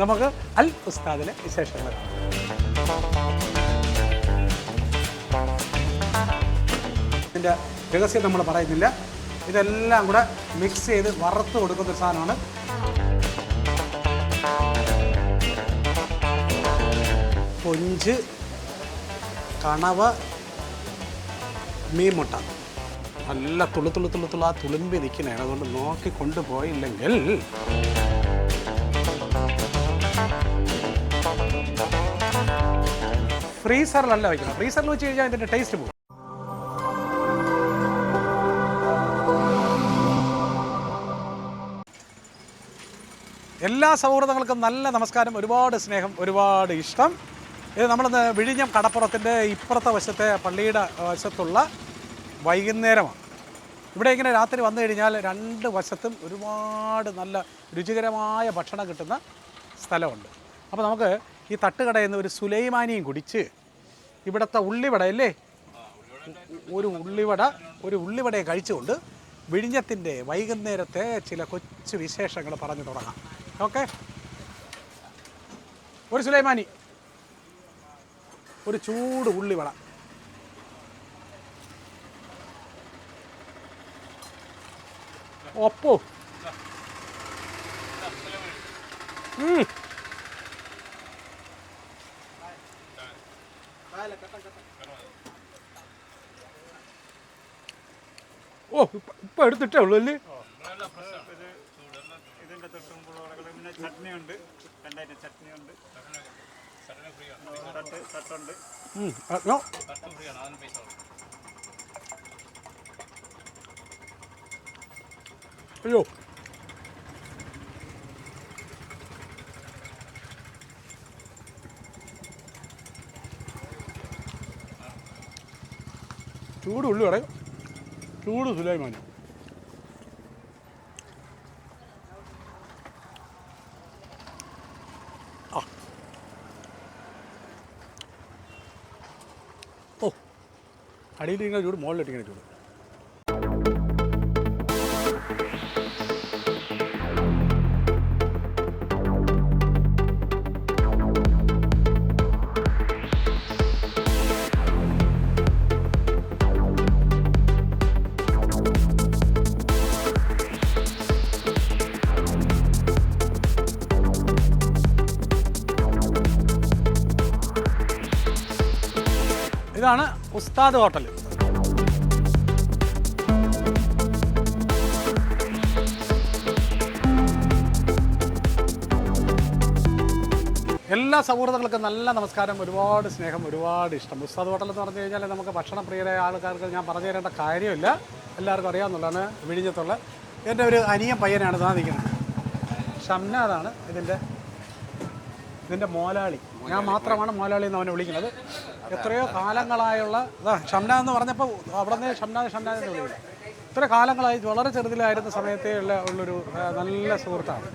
നമുക്ക് അൽ ഉസ്താദിലെ വിശേഷങ്ങൾ ഇതിന്റെ രഹസ്യം നമ്മൾ പറയുന്നില്ല. ഇതെല്ലാം കൂടെ മിക്സ് ചെയ്ത് വറുത്ത് കൊടുക്കുന്ന ഒരു സാധനമാണ്. കൊഞ്ച് കണവ മീൻമുട്ട. നല്ല തുളു തുളു തുളു ആ തുളുമ്പി നിൽക്കുന്നതാണ്. അതുകൊണ്ട് നോക്കി കൊണ്ടുപോയില്ലെങ്കിൽ ഫ്രീസറിലല്ല വയ്ക്കണം ഫ്രീസറിൽ വെച്ച് കഴിഞ്ഞാൽ ഇതിന്റെ ടേസ്റ്റ് പോകും എല്ലാ സൗഹൃദങ്ങൾക്കും നല്ല നമസ്കാരം ഒരുപാട് സ്നേഹം ഒരുപാട് ഇഷ്ടം. ഇത് നമ്മളിന്ന് വിഴിഞ്ഞം കടപ്പുറത്തിന്റെ ഇപ്പുറത്തെ വശത്തെ പള്ളിയുടെ വശത്തുള്ള വൈകുന്നേരമാണ്. ഇവിടെ ഇങ്ങനെ രാത്രി വന്നു കഴിഞ്ഞാൽ രണ്ട് വശത്തും ഒരുപാട് നല്ല രുചികരമായ ഭക്ഷണം കിട്ടുന്ന സ്ഥലമുണ്ട്. അപ്പോൾ നമുക്ക് ഈ തട്ടുകടയിൽ നിന്ന് ഒരു സുലൈമാനിയും കുടിച്ച് ഇവിടുത്തെ ഉള്ളിവട അല്ലേ ഒരു ഉള്ളിവട ഒരു ഉള്ളിവടയെ കഴിച്ചുകൊണ്ട് വിഴിഞ്ഞത്തിന്റെ വൈകുന്നേരത്തെ ചില കൊച്ചു വിശേഷങ്ങൾ പറഞ്ഞു തുടങ്ങാം. ഓക്കെ? ഒരു സുലൈമാനി ഒരു ചൂട് ഉള്ളിവട. ഒപ്പോ ഉം. ഓ ഇപ്പൊ എടുത്തിട്ടേ ഉള്ളൂ അല്ലേ? ഇതിന്റെ തൊട്ടുമുമ്പുള്ള പിന്നെ ചട്നി ഉണ്ട് ചട്നി ഉണ്ട് തട്ട് തട്ടുണ്ട്. അയ്യോ. ചൂട് ഉള്ളി പറയും ചൂട് സുലൈമാനി ആ. ഓ. അടിയിൽ ഇങ്ങനെ ചൂട് മുകളിലിട്ടിങ്ങനെ ചൂട്. ഇതാണ് ഉസ്താദ് ഹോട്ടൽ. എല്ലാ സൗഹൃദങ്ങൾക്കും നല്ല നമസ്കാരം ഒരുപാട് സ്നേഹം ഒരുപാട് ഇഷ്ടം. ഉസ്താദ് ഹോട്ടൽ എന്ന് പറഞ്ഞു കഴിഞ്ഞാൽ നമുക്ക് ഭക്ഷണ പ്രിയരായ ആൾക്കാർക്ക് ഞാൻ പറഞ്ഞു തരേണ്ട കാര്യമില്ല. എല്ലാവർക്കും അറിയാമെന്നുള്ളതാണ് വിഴിഞ്ഞത്തുള്ള എന്റെ ഒരു അനിയൻ പയ്യനാണ് ഇതാ നിൽക്കുന്നത്. ഷംനാഥാണ് ഇതിന്റെ ഇതിന്റെ മോലാളി. ഞാൻ മാത്രമാണ് മോലാളി എന്ന് അവനെ വിളിക്കുന്നത്. എത്രയോ കാലങ്ങളായുള്ള ഷംന എന്ന് പറഞ്ഞപ്പോൾ അവിടെ നിന്ന് ഷംന ഷംന എന്ന് വിളിക്കുന്നത് ഇത്ര കാലങ്ങളായി വളരെ ചെറുതിലായിരുന്ന സമയത്തേ ഉള്ള ഉള്ളൊരു നല്ല സുഹൃത്താണ്.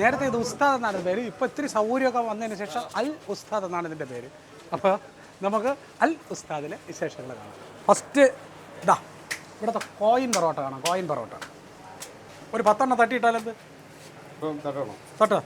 നേരത്തെ ഇത് ഉസ്താദ് എന്നാണ് പേര് ഇപ്പോൾ ഇത്തിരി സൗകര്യമൊക്കെ വന്നതിന് ശേഷം അൽ ഉസ്താദ് എന്നാണ് ഇതിന്റെ പേര്. അപ്പോൾ നമുക്ക് അൽ ഉസ്താദിലെ വിശേഷങ്ങൾ കാണാം. ഫസ്റ്റ് ഇതാ ഇവിടുത്തെ കോയിൻ പൊറോട്ട കാണാം കോയിൻ പൊറോട്ട. ഒരു പത്തെണ്ണം തട്ടിയിട്ടാലെന്ത് തട്ടോ.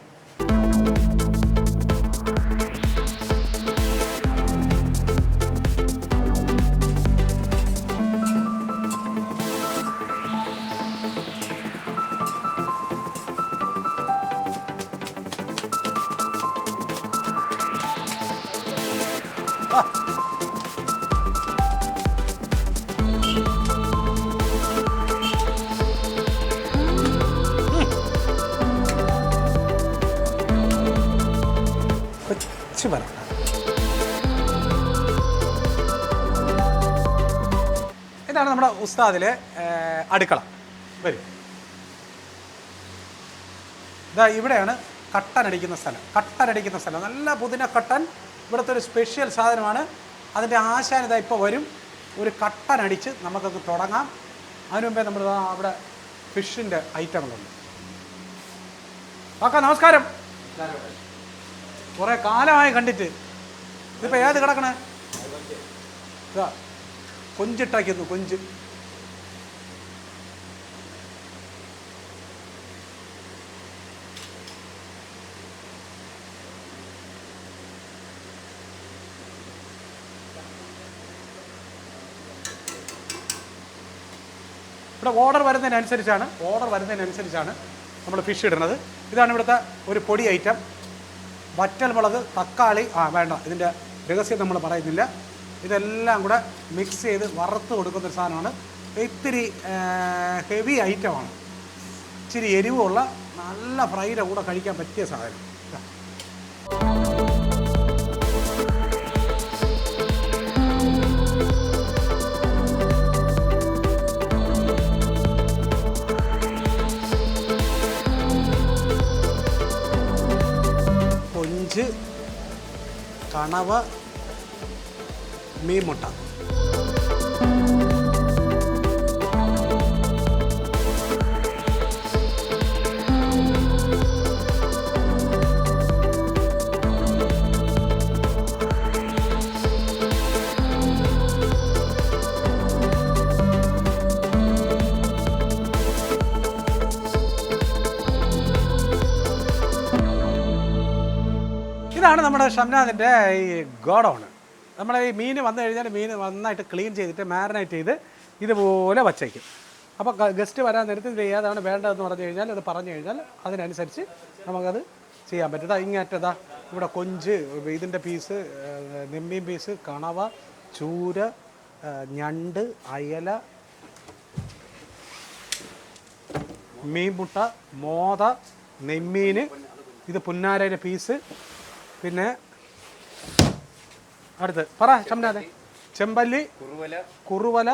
കൊച്ചു പൊറോട്ട ഇതാണ് നമ്മുടെ ഉസ്താദിലെ അടുക്കള. വരും. ഇതാ ഇവിടെയാണ് കട്ടൻ അടിക്കുന്ന സ്ഥലം. കട്ടൻ അടിക്കുന്ന സ്ഥലം. നല്ല പുതിന കട്ടൻ. ഇവിടുത്തെ ഒരു സ്പെഷ്യൽ സാധനമാണ്. അതിന്റെ ആശാൻ ഇതാ ഇപ്പോൾ വരും. ഒരു കട്ടൻ അടിച്ച് നമുക്കത് തുടങ്ങാം. അതിനു മുമ്പേ നമ്മൾ അവിടെ ഫിഷിന്റെ ഐറ്റങ്ങളുണ്ട് ഓക്കെ നമസ്കാരം. കുറെ കാലമായി കണ്ടിട്ട്. ഇതിപ്പോൾ ഏത് കിടക്കണേ? ഇതാ. കൊഞ്ചിട്ടാക്കിയിരുന്നു കൊഞ്ച്. ഇവിടെ ഓർഡർ വരുന്നതിനനുസരിച്ചാണ് ഓർഡർ വരുന്നതിനനുസരിച്ചാണ് നമ്മൾ ഫിഷ് ഇടുന്നത്. ഇതാണ് ഇവിടുത്തെ ഒരു പൊടി ഐറ്റം വറ്റൽ മുളക് തക്കാളി ആ വേണ്ട. ഇതിന്റെ രഹസ്യം നമ്മൾ പറയുന്നില്ല. ഇതെല്ലാം കൂടെ മിക്സ് ചെയ്ത് വറുത്ത് കൊടുക്കുന്ന ഒരു സാധനമാണ്. ഇത്തിരി ഹെവി ഐറ്റമാണ് ഇച്ചിരി എരിവുള്ള നല്ല ഫ്രൈയുടെ കൂടെ കഴിക്കാൻ പറ്റിയ സാധനം. കണവ മീൻമുട്ട ഇതാണ് നമ്മുടെ ഷംനാഥിന്റെ ഈ ഗോഡൗൺ നമ്മൾ ഈ മീൻ വന്നു കഴിഞ്ഞാൽ മീൻ നന്നായിട്ട് ക്ലീൻ ചെയ്തിട്ട് മാരിനേറ്റ് ചെയ്ത് ഇതുപോലെ വച്ചേക്കും. അപ്പോൾ ഗസ്റ്റ് വരാൻ നേരത്ത് ഇത് ഏതാണ് വേണ്ടതെന്ന് പറഞ്ഞു കഴിഞ്ഞാൽ അത് പറഞ്ഞു കഴിഞ്ഞാൽ അതിനനുസരിച്ച് നമുക്കത് ചെയ്യാൻ പറ്റും. ഇങ്ങേറ്റതാ ഇവിടെ കൊഞ്ച് ഇതിന്റെ പീസ് നെമ്മീൻ പീസ് കണവ ചൂര ഞണ്ട് അയല മീൻമുട്ട മോത നെമ്മീൻ ഇത് പുന്നാരയുടെ പീസ് പിന്നെ അടുത്ത് പറ ചമ്മനാതെ ചെമ്പല്ലി കുറുവല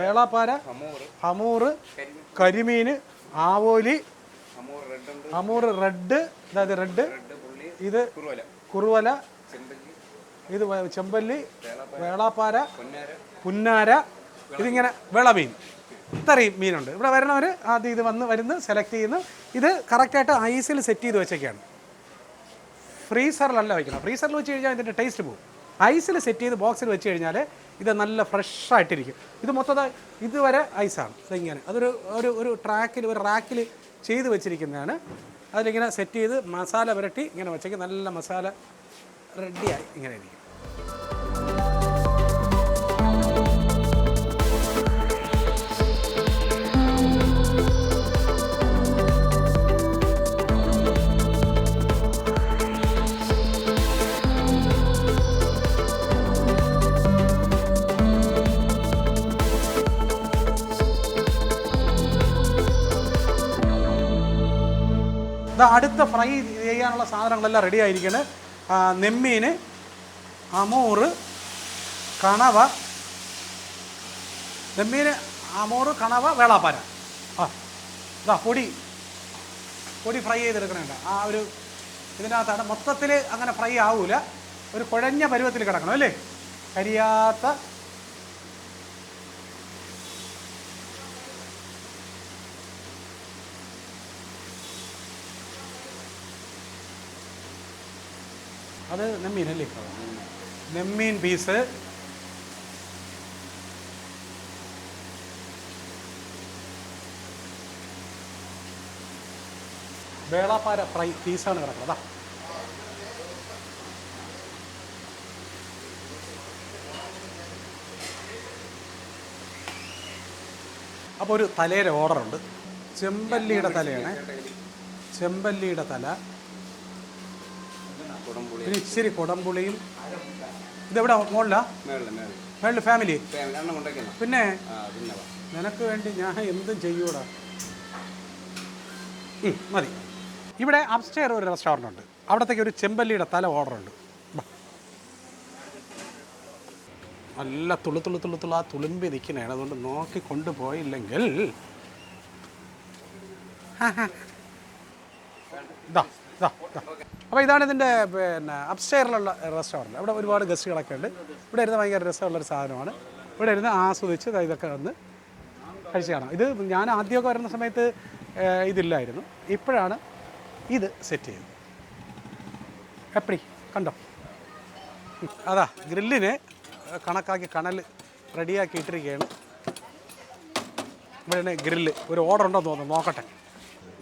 വേളാപ്പാര ഹമൂറ് കരിമീൻ. ആവോലി ഹമൂറ് റെഡ് അതായത് റെഡ് ഇത് കുറുവല. ഇത് ചെമ്പല്ലി വേളാപ്പാര പൊന്നാര. പുന്നാര ഇതിങ്ങനെ വേളമീൻ. ഇത്രയും മീനുണ്ട്. ഇവിടെ വരണവർ ആദ്യം ഇത് വന്ന് വരുന്നു സെലക്ട് ചെയ്യുന്നു. ഇത് കറക്റ്റായിട്ട് ഐസിൽ സെറ്റ് ചെയ്ത് വെച്ചൊക്കെയാണ് ഫ്രീസറിലല്ല വയ്ക്കണം. ഫ്രീസറിൽ വെച്ച് കഴിഞ്ഞാൽ ഇതിന്റെ ടേസ്റ്റ് പോകും ഐസിൽ സെറ്റ് ചെയ്ത് ബോക്സിൽ വെച്ച് കഴിഞ്ഞാൽ ഇത് നല്ല ഫ്രഷായിട്ടിരിക്കും. ഇത് മൊത്തം ഇതുവരെ ഐസാണ്. ഇതിങ്ങനെ. അതൊരു ഒരു ഒരു ട്രാക്കിൽ ഒരു റാക്കിൽ ചെയ്ത് വെച്ചിരിക്കുന്നതാണ്. അതിലിങ്ങനെ സെറ്റ് ചെയ്ത് മസാല പുരട്ടി ഇങ്ങനെ വെച്ചേക്ക് നല്ല മസാല റെഡിയായി ഇങ്ങനെ ഇരിക്കും. ഇതാ അടുത്ത ഫ്രൈ ചെയ്യാനുള്ള സാധനങ്ങളെല്ലാം റെഡി ആയിരിക്കണ്. നെമ്മീൻ അമൂറ് കണവ നെമ്മീന് അമൂറ് കണവ വേളാപ്പാര. ആ ഇതാ പൊടി പൊടി ഫ്രൈ ചെയ്തെടുക്കണുണ്ട്. ആ ഒരു ഇതിനകത്താണ്. മൊത്തത്തിൽ അങ്ങനെ ഫ്രൈ ആവൂല. ഒരു കുഴഞ്ഞ പരുവത്തിൽ കിടക്കണം അല്ലേ? കരിയാത്ത അത് നെമ്മീൻ അല്ലേ? നെമ്മീൻ പീസ്. വേളാപ്പാര ഫ്രൈ പീസാണ് കിടക്കുന്നത്. അപ്പോൾ ഒരു തലയുടെ ഓർഡറുണ്ട് ചെമ്പല്ലിയുടെ തലയാണ്. ചെമ്പല്ലിയുടെ തല. പിന്നെ ഇച്ചിരി കുടംപുളിയും. ഇതെവിടെ? മുകളിലാ മേളിൽ ഫാമിലി പിന്നെ നിനക്ക് വേണ്ടി ഞാൻ എന്തും ചെയ്യൂടാ മതി. ഇവിടെ അപ്സ്റ്റെയർ ഒരു റെസ്റ്റോറന്റ് ഉണ്ട്. അവിടത്തേക്ക് ഒരു ചെമ്പല്ലിയുടെ തല ഓർഡർ ഉണ്ട്. നല്ല തുളു തുളു തുളു തുളു ആ തുളുമ്പി നിൽക്കുന്നതാണ്. അതുകൊണ്ട് നോക്കി കൊണ്ടുപോയില്ലെങ്കിൽ ഇതാ അപ്പോൾ ഇതാണ് ഇതിന്റെ പിന്നെ അപ്സ്റ്റെയറിലുള്ള റെസ്റ്റോറന്റ് അവിടെ ഒരുപാട് ഗസ്റ്റുകളൊക്കെ ഉണ്ട്. ഇവിടെ ഇരുന്ന് ഭയങ്കര രസമുള്ളൊരു സാധനമാണ്. ഇവിടെ ഇരുന്ന് ആസ്വദിച്ച് ഇതൊക്കെ വന്ന് കഴിച്ച് കാണാം. ഇത് ഞാൻ ആദ്യമൊക്കെ വരുന്ന സമയത്ത് ഇതില്ലായിരുന്നു. ഇപ്പോഴാണ് ഇത് സെറ്റ് ചെയ്തത് എപ്പടി? കണ്ടോ? അതാ ഗ്രില്ലിനെ കണക്കാക്കി കണൽ റെഡിയാക്കി ഇട്ടിരിക്കുകയാണ്. ഇവിടെ ഗ്രില്ല്. ഒരു ഓർഡർ ഉണ്ടോ എന്ന് തോന്നുന്നു. നോക്കട്ടെ.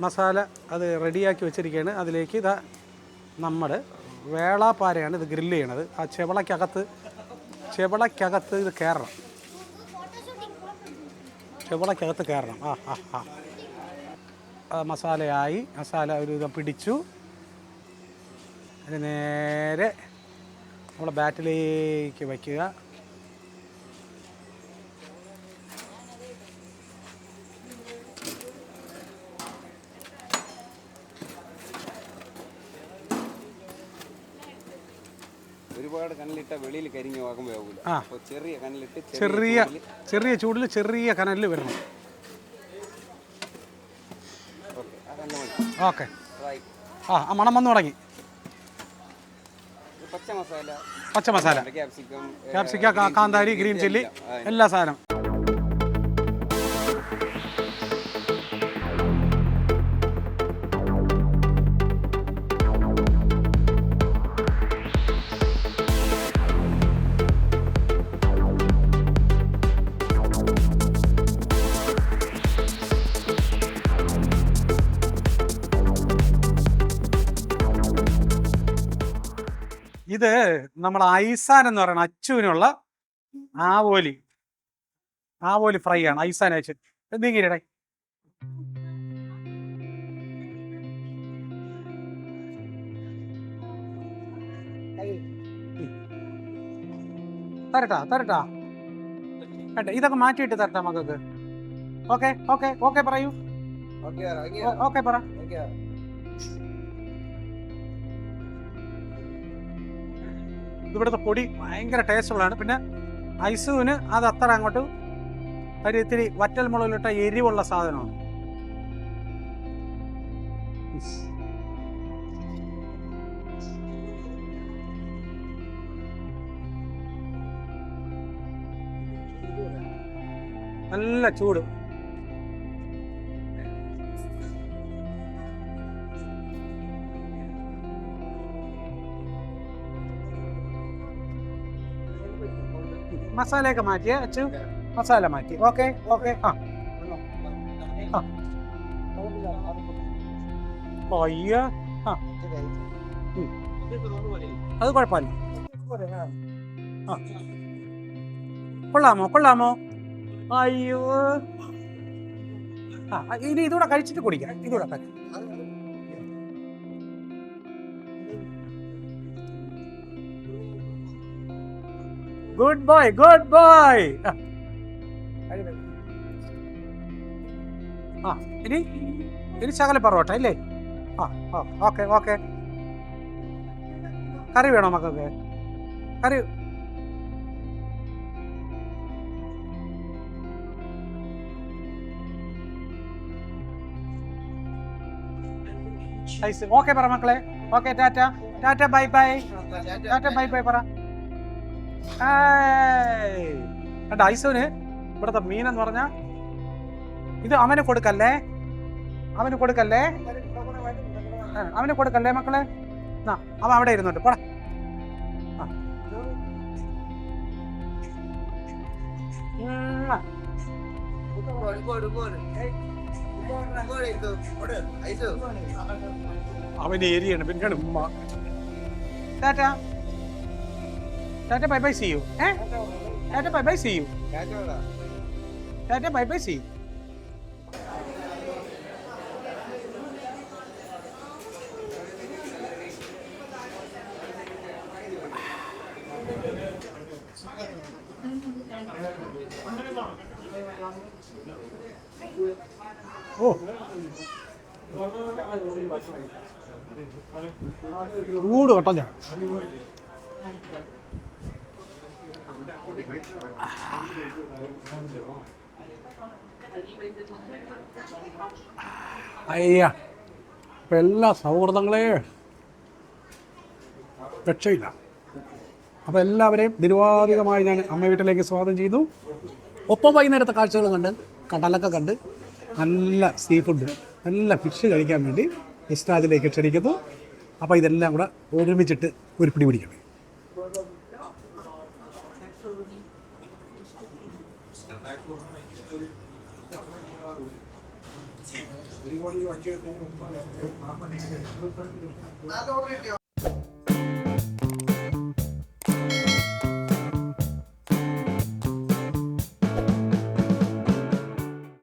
മസാല അത് റെഡിയാക്കി വെച്ചിരിക്കുകയാണ്. അതിലേക്ക് ഇതാ നമ്മൾ വേളാപ്പാരയാണ് ഇത് ഗ്രില്ല് ചെയ്യണത്. ആ ചെവളക്കകത്ത് ചെവളക്കകത്ത് ഇത് കയറണം ചെവളക്കകത്ത് കയറണം ആ ആ ആ. മസാലയായി മസാല ഒരു ഇത് പിടിച്ചു. അത് നേരെ നമ്മൾ ബാറ്റിലേക്ക് വയ്ക്കുക ഒരുപാട് കനലിട്ട വെളിയിൽ കരിഞ്ഞു ആ. ചെറിയ കനലിട്ട് ചെറിയ ചെറിയ ചൂടിൽ ചെറിയ കനലിൽ വരണം. ഓക്കെ ആ ആ മണം വന്നു തുടങ്ങി. പച്ചമസാല പച്ച മസാല. പച്ച മസാല. ക്യാപ്സിക്ക കാന്താരി ഗ്രീൻ ചില്ലി എല്ലാ സാധനം. ഇത് നമ്മൾ ഐസാൻ എന്ന് പറയുന്ന അച്ചുവിനുള്ള ആവോലി. ആവോലി ഫ്രൈ ആണ്. ഐസാൻ അയച്ചു എന്തെങ്കിലും തരട്ടാ തരട്ടാ. കേട്ടെ ഇതൊക്കെ മാറ്റിയിട്ട് തരട്ടാ മക്കൾക്ക്. ഓക്കെ ഓക്കെ ഓക്കെ പറയൂ. ഓക്കെ പറ. ഇവിടുത്തെ പൊടി ഭയങ്കര ടേസ്റ്റുള്ളതാണ്. പിന്നെ ഐസുവിന് അത് അത്ര അങ്ങോട്ട് ഒരു ഇത്തിരി വറ്റൽ മുളകിലിട്ട എരിവുള്ള സാധനമാണ്. നല്ല ചൂട്. മസാലയൊക്കെ മാറ്റിയേ അച്ചു മസാല മാറ്റി. Okay okay. ആ. അയ്യ ആ. അത് കുഴപ്പമില്ല. കൊള്ളാമോ കൊള്ളാമോ? അയ്യോ. ആ ഇനി ഇതുകൂടെ കഴിച്ചിട്ട് കുടിക്കാം ഇതുകൂടെ കഴി ഗുഡ് ബോയ് ഗുഡ് ബോയ് ആ. ഇനി ഇനി ശകല പറോട്ട ഇല്ലേ? ആ ആ ഓക്കെ ഓക്കെ. കറി വേണോ മക്കൾക്ക്? കറി ഓക്കെ പറ മക്കളെ. Okay tata. Tata bye bye tata bye bye പറ. കണ്ട ഐസോന് ഇവിടുത്തെ മീൻ എന്ന് പറഞ്ഞ ഇത് അവന് കൊടുക്കല്ലേ? അവന് കൊടുക്കല്ലേ? അവന് കൊടുക്കല്ലേ മക്കളെ? ആ അവൻ അവിടെ ഇരുന്നുണ്ട് പോടാ. അവന് ഏരിയാണ് പിന്നെ ഉമ്മ. Tata. Tata bye bye see you ഏ tata bye bye see you tata bye bye see you ഓ. ചൂട് കേട്ടോ അയ്യ ഇപ്പം എല്ലാ സൗഹൃദങ്ങളെ രക്ഷയില്ല. അപ്പോൾ എല്ലാവരെയും നിരുവാധികമായി ഞാൻ അമ്മ വീട്ടിലേക്ക് സ്വാഗതം ചെയ്തു ഒപ്പം വൈകുന്നേരത്തെ കാഴ്ചകൾ കണ്ട് കടലൊക്കെ കണ്ട് നല്ല സീ ഫുഡ് നല്ല ഫിഷ് കഴിക്കാൻ വേണ്ടി ഇസ്റ്റാജിലേക്ക് ക്ഷണിക്കുന്നു. അപ്പോൾ ഇതെല്ലാം കൂടെ ഒരുമിച്ചിട്ട് ഒരു പിടി പിടിക്കണം one you achieved in your